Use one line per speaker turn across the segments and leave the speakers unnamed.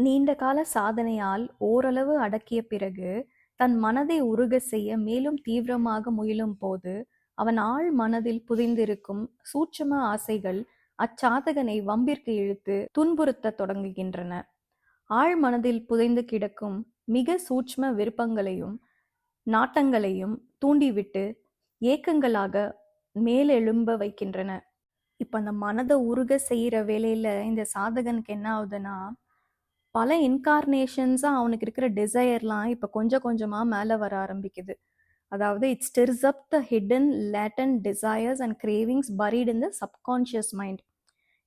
நீண்ட கால சாதனையால் ஓரளவு அடக்கிய பிறகு, தன் மனதை உருக செய்ய மேலும் தீவிரமாக முயலும் போது அவன் ஆழ் மனதில் புதைந்திருக்கும் சூட்சம ஆசைகள் அச்சாதகனை வம்பிற்கு இழுத்து துன்புறுத்தத் தொடங்குகின்றன. ஆழ் மனதில் புதைந்து கிடக்கும் மிக சூட்ச்ம விருப்பங்களையும் நாட்டங்களையும் தூண்டிவிட்டு ஏக்கங்களாக மேலெழும்ப வைக்கின்றன. இப்போ அந்த மனதை உருக செய்கிற வேலையில் இந்த சாதகனுக்கு என்ன ஆகுதுன்னா, பல இன்கார்னேஷன்ஸாக அவனுக்கு இருக்கிற டிசையர்லாம் இப்போ கொஞ்சம் கொஞ்சமாக மேலே வர ஆரம்பிக்குது. அதாவது it stirs up the hidden latent desires and cravings buried in the subconscious mind.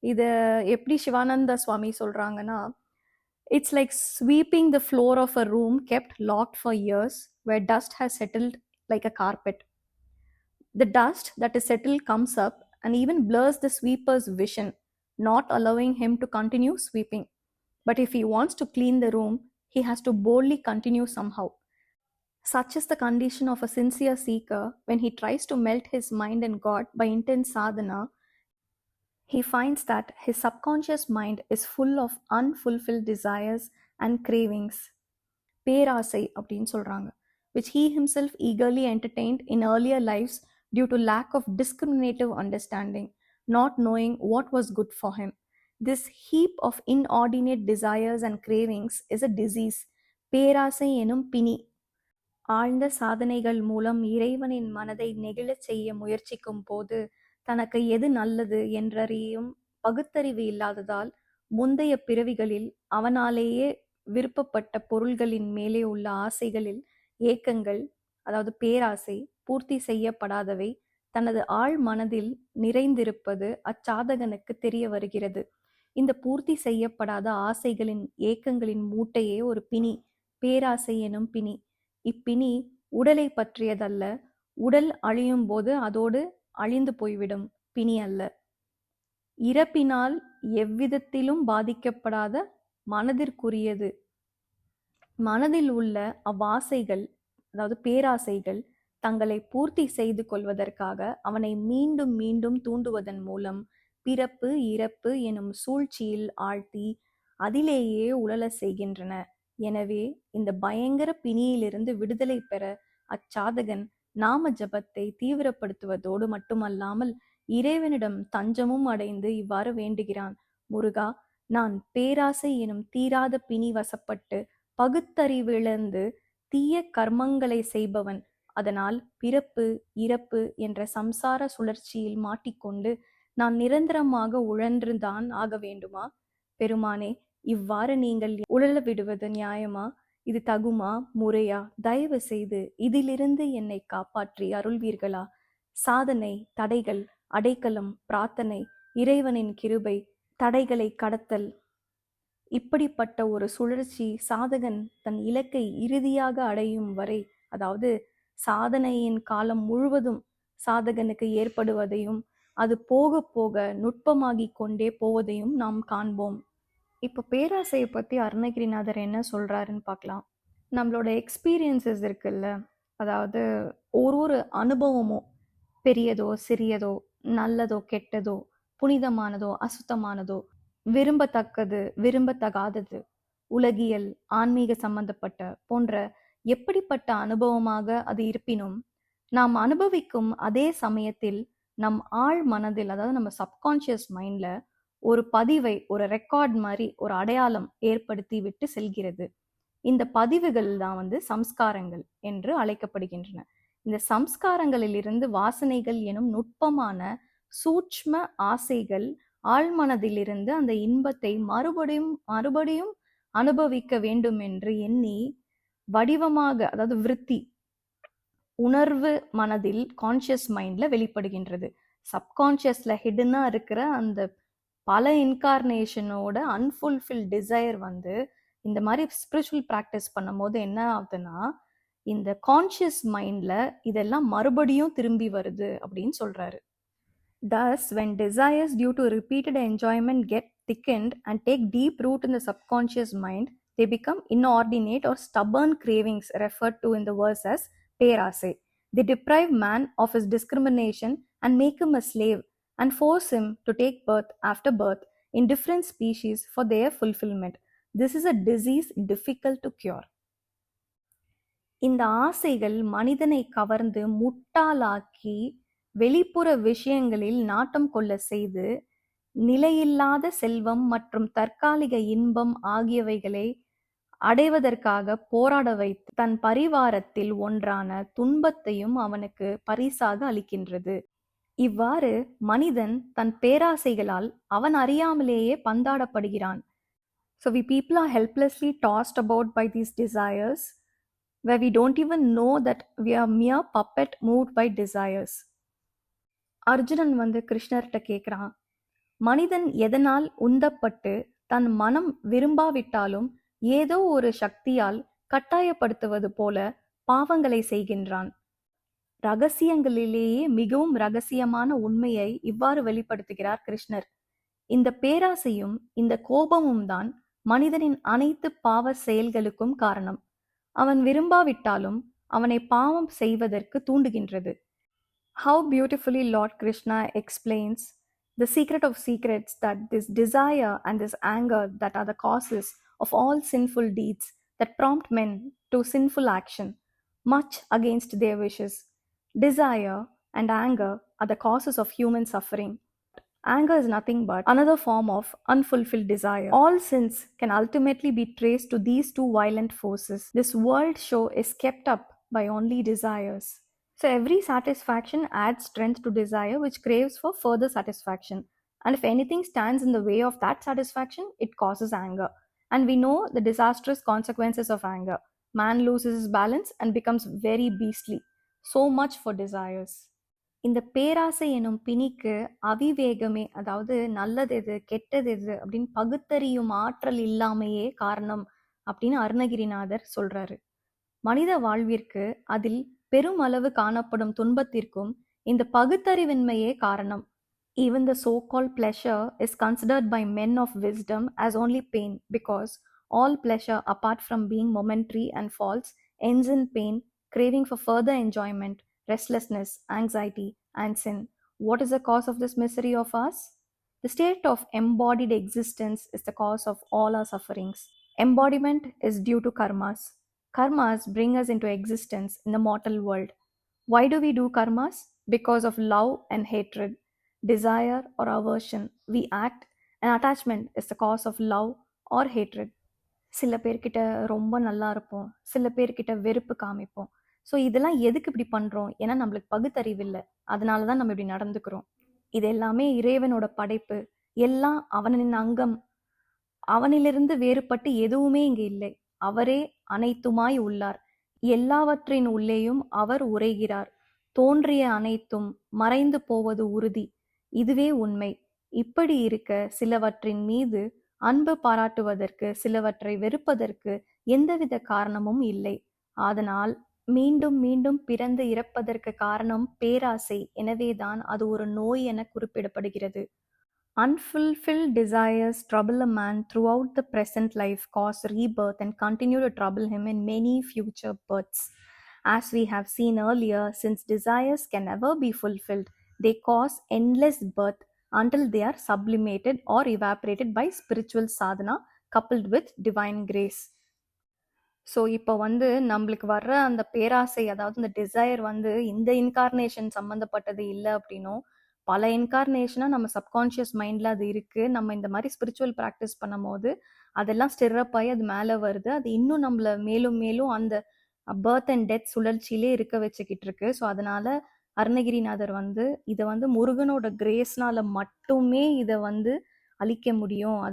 இது எப்படி சிவானந்த சுவாமி சொல்கிறாங்கன்னா it's like sweeping the floor of a room kept locked for years where dust has settled like a carpet. The dust that is settle comes up and even blurs the sweeper's vision not allowing him to continue sweeping But if he wants to clean the room, he has to boldly continue somehow. Such is the condition of a sincere seeker when he tries to melt his mind in God by intense sadhana. He finds that his subconscious mind is full of unfulfilled desires and cravings. பேராசை அப்படின்னு சொல்றாங்க which he himself eagerly entertained in earlier lives due to lack of discriminative understanding, not knowing what was good for him. This heap of inordinate desires and cravings is a disease பேராசை எனும் பிணி. ஆழ்ந்த சாதனைகள் மூலம் இறைவனின் மனதை நெகிழச் செய்ய முயற்சிக்கும் போது தனக்கு எது நல்லது என்றறியும் பகுத்தறிவு இல்லாததால் முந்தைய பிறவிகளில் அவனாலேயே விருப்பப்பட்ட பொருள்களின் மேலே உள்ள ஆசைகளில் ஏக்கங்கள் அதாவது பேராசை பூர்த்தி செய்யப்படாதவை தனது ஆழ் மனதில் நிறைந்திருப்பது அச்சாதகனுக்கு தெரிய வருகிறது. இந்த பூர்த்தி செய்யப்படாத ஆசைகளின் ஏக்கங்களின் மூட்டையே ஒரு பிணி. பேராசை எனும் பிணி. இப்பிணி உடலை பற்றியதல்ல. உடல் அழியும் போது அதோடு அழிந்து போய்விடும் பிணி அல்ல. இறப்பினால் எவ்விதத்திலும் பாதிக்கப்படாத மனதிற்குரியது. மனதில் உள்ள அவ்வாசைகள் அதாவது பேராசைகள் தங்களை பூர்த்தி செய்து கொள்வதற்காக அவனை மீண்டும் மீண்டும் தூண்டுவதன் மூலம் பிறப்பு இறப்பு எனும் சூழ்ச்சியில் ஆழ்த்தி அதிலேயே உழல செய்கின்றன. எனவே இந்த பயங்கர பிணியிலிருந்து விடுதலை பெற அச்சாதகன் நாம ஜபத்தை தீவிரப்படுத்துவதோடு மட்டுமல்லாமல் இறைவனிடம் தஞ்சமும் அடைந்து இவ்வாறு வேண்டுகிறான் முருகா நான் பேராசை எனும் தீராத பிணி வசப்பட்டு பகுத்தறிவிழந்து தீய கர்மங்களை செய்பவன். அதனால் பிறப்பு இறப்பு என்ற சம்சார சுழற்சியில் மாட்டிக்கொண்டு நான் நிரந்தரமாக உழன்றுதான் ஆக வேண்டுமா? பெருமானே இவ்வாறு நீங்கள் உழல விடுவது நியாயமா? இது தகுமா முறையா? தயவு செய்து இதிலிருந்து என்னை காப்பாற்றி அருள்வீர்களா? சாதனை தடைகள் அடைக்கலம் பிரார்த்தனை இறைவனின் கிருபை தடைகளை கடத்தல். இப்படிப்பட்ட ஒரு சுழற்சி சாதகன் தன் இலக்கை இறுதியாக அடையும் வரை அதாவது சாதனையின் காலம் முழுவதும் சாதகனுக்கு ஏற்படுவதையும் அது போக போக நுட்பமாகி கொண்டே போவதையும் நாம் காண்போம். இப்போ பேராசையை பற்றி அருணகிரிநாதர் என்ன சொல்கிறாருன்னு பார்க்கலாம். நம்மளோட எக்ஸ்பீரியன்சஸ் இருக்குல்ல அதாவது ஒரு ஒரு அனுபவமும் பெரியதோ சிறியதோ நல்லதோ கெட்டதோ புனிதமானதோ அசுத்தமானதோ விரும்பத்தக்கது விரும்பத்தகாதது உலகியல் ஆன்மீக சம்பந்தப்பட்ட போன்ற எப்படிப்பட்ட அனுபவமாக அது இருப்பினும் நாம் அனுபவிக்கும் அதே சமயத்தில் நம் ஆழ் மனதில் அதாவது நம்ம சப்கான்ஷியஸ் மைண்ட்ல ஒரு பதிவை ஒரு ரெக்கார்ட் மாதிரி ஒரு அடையாளம் ஏற்படுத்தி விட்டு செல்கிறது. இந்த பதிவுகள் தான் வந்து சம்ஸ்காரங்கள் என்று அழைக்கப்படுகின்றன. இந்த சம்ஸ்காரங்களிலிருந்து வாசனைகள் எனும் நுட்பமான சூட்ச்ம ஆசைகள் ஆழ்மனதிலிருந்து அந்த இன்பத்தை மறுபடியும் மறுபடியும் அனுபவிக்க வேண்டும் என்று எண்ணி வடிவமாக அதாவது விருத்தி உணர்வு மனதில் கான்ஷியஸ் மைண்ட்ல வெளிப்படுகின்றது சப்கான்ஷியஸ்ல ஹிடனா இருக்கிற அந்த பல இன்கார்னேஷனோட அன்ஃபுல்ஃபில் டிசைர் வந்து இந்த மாதிரி ஸ்பிரிச்சுவல் ப்ராக்டிஸ் பண்ணும்போது என்ன ஆகுதுன்னா இந்த கான்ஷியஸ் மைண்ட்ல இதெல்லாம் மறுபடியும் திரும்பி வருது அப்படின்னு சொல்றாரு Thus, when desires due to repeated enjoyment get thickened and take deep root in the subconscious mind, they become inordinate or stubborn cravings referred to in the verse as பேராசை the deprive man of is discrimination and make him a slave and force him to take birth after birth in different species for their fulfilment this is a disease difficult to cure இந்த ஆசைகள் மனிதனை கவர்ந்து முட்டாளாக்கி வெளிப்புற விஷயங்களில் நாட்டம் கொள்ள செய்து நிலையில்லாத செல்வம் மற்றும் தற்காலிக இன்பம் ஆகியவைகளை அடைவதற்காக போராட வைத்து தன் பரிவாரத்தில் ஒன்றான துன்பத்தையும் அவனுக்கு பரிசாக அளிக்கின்றது இவ்வாறு மனிதன் தன் பேராசைகளால் அவன் அறியாமலேயே பந்தாடப்படுகிறான் so we people are helplessly tossed about by these desires where we don't even know that we are mere puppet moved by desires. Arjunan வந்து கிருஷ்ணர்கிட்ட கேட்குறான் மனிதன் எதனால் உந்தப்பட்டு தன் மனம் விரும்பாவிட்டாலும் ஏதோ ஒரு சக்தியால் கட்டாயப்படுத்துவது போல பாவங்களை செய்கின்றான். ரகசியங்களிலேயே மிகவும் ரகசியமான உண்மையை இவ்வாறு வெளிப்படுத்துகிறார் கிருஷ்ணர். இந்த பேராசையும் இந்த கோபமும் தான் மனிதனின் அனைத்து பாவ செயல்களுக்கும் காரணம். அவன் விரும்பாவிட்டாலும் அவனை பாவம் செய்வதற்கு தூண்டுகின்றது. How beautifully lord Krishna explains the secret of secrets that this desire and this anger that are the causes of all sinful deeds that prompt men to sinful action, much against their wishes. Desire and anger are the causes of human suffering. Anger is nothing but another form of unfulfilled desire. All sins can ultimately be traced to these two violent forces. This world show is kept up by only desires. So every satisfaction adds strength to desire, which craves for further satisfaction. And if anything stands in the way of that satisfaction, it causes anger. And we know the disastrous consequences of anger. Man loses his balance and becomes very beastly. So much for desires. இந்த பேராசை எனும் பிணிக்கு அவிவேகமே அதாவது நல்லது எது கெட்டது எது அப்படின்னு பகுத்தறியும் ஆற்றல் இல்லாமையே காரணம் அப்படின்னு அருணகிரிநாதர் சொல்றாரு மனித வாழ்விற்கு அதில் பெருமளவு காணப்படும் துன்பத்திற்கும் இந்த பகுத்தறிவின்மையே காரணம் Even the so called pleasure is considered by men of wisdom as only pain because all pleasure, apart from being momentary and false, ends in pain, craving for further enjoyment, restlessness, anxiety, and sin. What is the cause of this misery of us? The state of embodied existence is the cause of all our sufferings. Embodiment is due to karmas. Karmas bring us into existence in the mortal world. Why do we do karmas? Because of love and hatred desire or aversion. We act, and attachment is the cause of love or hatred. சில பேர்கிட்ட ரொம்ப நல்லா இருப்போம் சில பேர்கிட்ட வெறுப்பு காமிப்போம். So இதெல்லாம் எதுக்கு இப்படி பண்ணுறோம் ஏன்னா நம்மளுக்கு பகுத்தறிவு இல்லை அதனால தான் நம்ம இப்படி நடந்துக்கிறோம். இது எல்லாமே இறைவனோட படைப்பு. எல்லாம் அவனின் அங்கம். அவனிலிருந்து வேறுபட்டு எதுவுமே இங்கு இல்லை. அவரே அனைத்துமாய் உள்ளார். எல்லாவற்றின் உள்ளேயும் அவர் உரைகிறார். தோன்றிய அனைத்தும் மறைந்து போவது உறுதி. இதுவே உண்மை இப்படி இருக்க சிலவற்றின் மீது அன்பு பாராட்டுவதற்கு சிலவற்றை வெறுப்பதற்கு எந்தவித காரணமும் இல்லை அதனால் மீண்டும் மீண்டும் பிறந்து இறப்பதற்கு காரணம் பேராசை எனவேதான் அது ஒரு நோய் என குறிப்பிடப்படுகிறது unfulfil desires trouble a man throughout the present life cause rebirth and continue to trouble him in many future births as we have seen earlier since desires can ever be fulfilled they cause endless birth until they are sublimated or evaporated by spiritual sadhana coupled with divine grace. So இப்போ வந்து நம்மளுக்கு வர்ற அந்த பேராசை அதாவது இந்த desire வந்து இந்த இன்கார்னேஷன் சம்மந்தப்பட்டது இல்லை அப்படின்னும் பல இன்கார்னேஷனாக நம்ம சப்கான்ஷியஸ் மைண்டில் அது இருக்குது நம்ம இந்த மாதிரி ஸ்பிரிச்சுவல் ப்ராக்டிஸ் பண்ணும்போது அதெல்லாம் ஸ்டிரப் ஆகி அது மேலே வருது. அது இன்னும் நம்மளை மேலும் மேலும் அந்த பர்த் அண்ட் டெத் சுழற்சியிலே இருக்க வச்சுக்கிட்டு இருக்கு. ஸோ அதனால அருணகிரிநாதர் வந்து இதை வந்து முருகனோட கிரேஸ்னால மட்டுமே இதை வந்து அழிக்க முடியும்.